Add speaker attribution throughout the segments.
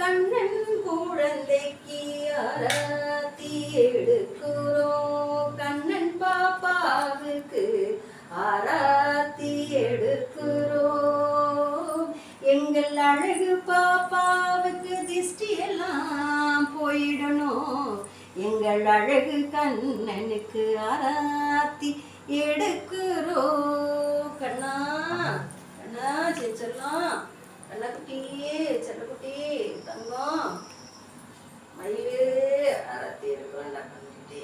Speaker 1: கண்ணன் குழந்தைக்கு ஆராத்தி எடுக்கிறோம். கண்ணன் பாப்பாவுக்கு ஆராத்தி எடுக்கிறோம். எங்கள் அழகு பாப்பாவுக்கு திஷ்டி எல்லாம் போயிடணும். எங்கள் அழகு கண்ணனுக்கு ஆராத்தி எடுக்கிறோம் கண்ணா கண்ணா செல்லாம் கண்ணக்குட்டியே செல்லக்குட்டி தங்கம் மயிலு எடுக்கிறோம் கண்ணுக்குட்டி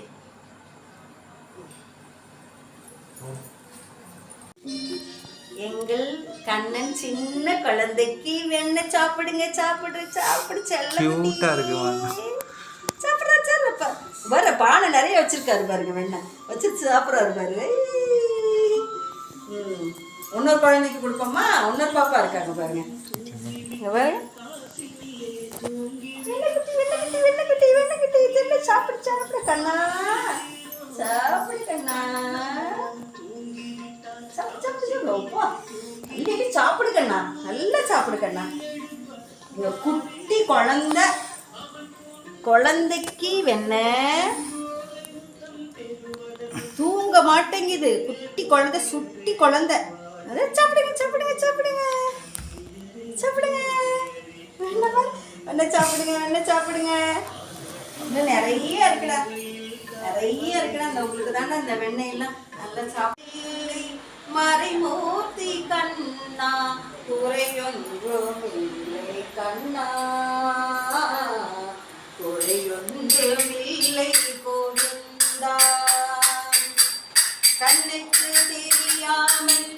Speaker 1: எங்கள் கண்ணன் சின்ன குழந்தைக்கு வெண்ணெய் சாப்பிடுங்க சாப்பிடு சாப்பிடு செல்ல
Speaker 2: இருக்குமா?
Speaker 1: சாப்பிட்றா சாப்பிட்றப்பா வர பானை நிறைய வச்சிருக்காரு பாருங்க வெண்ணெய் வச்சு சாப்பிட்றாரு பாரு இன்னொரு குழந்தைக்கு கொடுப்போமா இன்னொரு பாப்பா இருக்காங்க பாருங்க இங்க பாருங்க. சாப்பிடு சாப்பிடு கண்ணா. சாப்பிடு கண்ணா. சாப்பிடு சாப்பிடு சாப்பிடு. சாப்பிடு கண்ணா. நல்லா சாப்பிடு கண்ணா. குட்டி குழந்தை. குழந்தைக்கு வெண்ண. தூங்க மாட்டேங்குது. குட்டி குழந்தை சுட்டி குழந்தை. அதை சாப்பிடுங்க சாப்பிடுங்க சாப்பிடுங்க வெண்ணெய் பாரு. வெண்ணெய் சாப்பிடுங்க? வெண்ணெய் சாப்பிடுங்க? இன்னும் நிறைய இருக்குடா. நிறைய இருக்குடா. அந்த உங்களுக்கு தானே அந்த வெண்ணெய் எல்லாம் நல்லா சாப்பிடு. மறைமூர்த்தி கண்ணா குறையொன்றும் இல்லை கண்ணா. குறையொன்றும் இல்லை கோவிந்தா. கண்ணுக்கு தெரியாமல்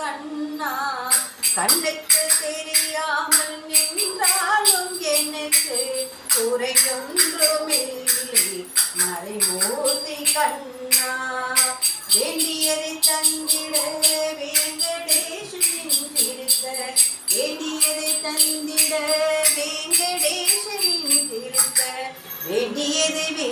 Speaker 1: கண்ணா. கண்ணுக்கு மறைமூர்த்தி கண்ணா வேண்டியதை தந்திட வேங்கடேசனின் திருத்த. வேண்டியதை தந்திட வேங்கடேசனின் திருத்த. வேண்டியதை